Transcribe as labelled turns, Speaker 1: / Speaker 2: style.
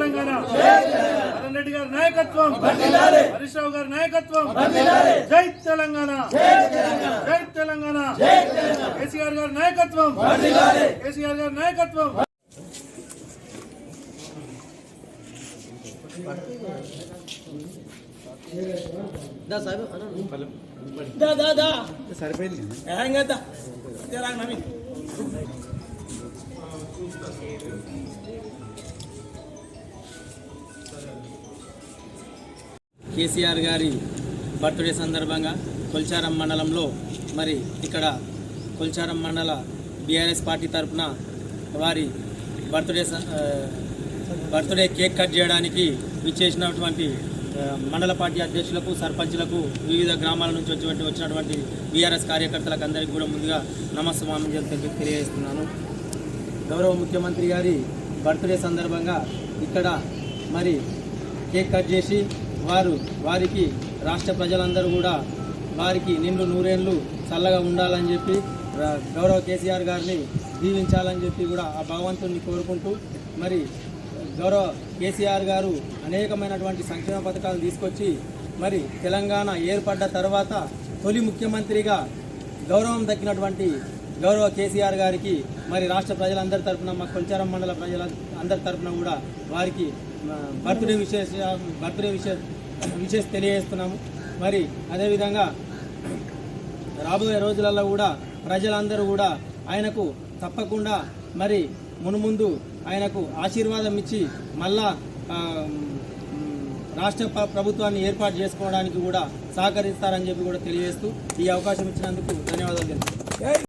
Speaker 1: తెలంగాణ. కరణ్ రెడ్డి గారి నాయకత్వం. హరీష్ రావు గారి నాయకత్వం. జై తెలంగాణ. జై తెలంగాణ. కేసీఆర్ గారి నాయకత్వం. కేసీఆర్ గారి నాయకత్వం.
Speaker 2: సరిపోయింది నవీన్. కేసీఆర్ గారి బర్త్డే సందర్భంగా కొల్చారం మండలంలో మరి ఇక్కడ కొల్చారం మండల బీఆర్ఎస్ పార్టీ తరఫున వారి బర్త్డే స- బర్త్డే కేక్ కట్ చేయడానికి విచ్చేసినటువంటి మండల పార్టీ అధ్యక్షులకు సర్పంచులకు వివిధ గ్రామాల నుంచి వచ్చి వచ్చినటువంటి బీఆర్ఎస్ కార్యకర్తలకు అందరికీ కూడా ముందుగా నమస్కారం తెలియజేస్తున్నాను. గౌరవ ముఖ్యమంత్రి గారి బర్త్డే సందర్భంగా ఇక్కడ మరి కేక్ కట్ చేసి వారు వారికి రాష్ట్ర ప్రజలందరూ కూడా వారికి నిండు నూరేళ్ళు చల్లగా ఉండాలని చెప్పి గౌరవ కేసీఆర్ గారిని దీవించాలని చెప్పి కూడా ఆ భగవంతుడిని కోరుకుంటూ మరి గౌరవ కేసీఆర్ గారు అనేకమైనటువంటి సంక్షేమ పథకాలు తీసుకొచ్చి మరి తెలంగాణ ఏర్పడ్డ తర్వాత తొలి ముఖ్యమంత్రిగా గౌరవం దక్కినటువంటి గౌరవ కేసీఆర్ గారికి మరి రాష్ట్ర ప్రజలందరి తరపున మా కొల్చారం మండల ప్రజల అందరి తరపున కూడా వారికి బర్త్డే విశేష బర్త్డే విశేష విషేష తెలియజేస్తున్నాము. మరి అదేవిధంగా రాబోయే రోజులలో కూడా ప్రజలందరూ కూడా ఆయనకు తప్పకుండా మరి మునుముందు ఆయనకు ఆశీర్వాదం ఇచ్చి మళ్ళా రాష్ట్ర ప్రభుత్వాన్ని ఏర్పాటు చేసుకోవడానికి కూడా సహకరిస్తారని చెప్పి కూడా తెలియజేస్తూ ఈ అవకాశం ఇచ్చినందుకు ధన్యవాదాలు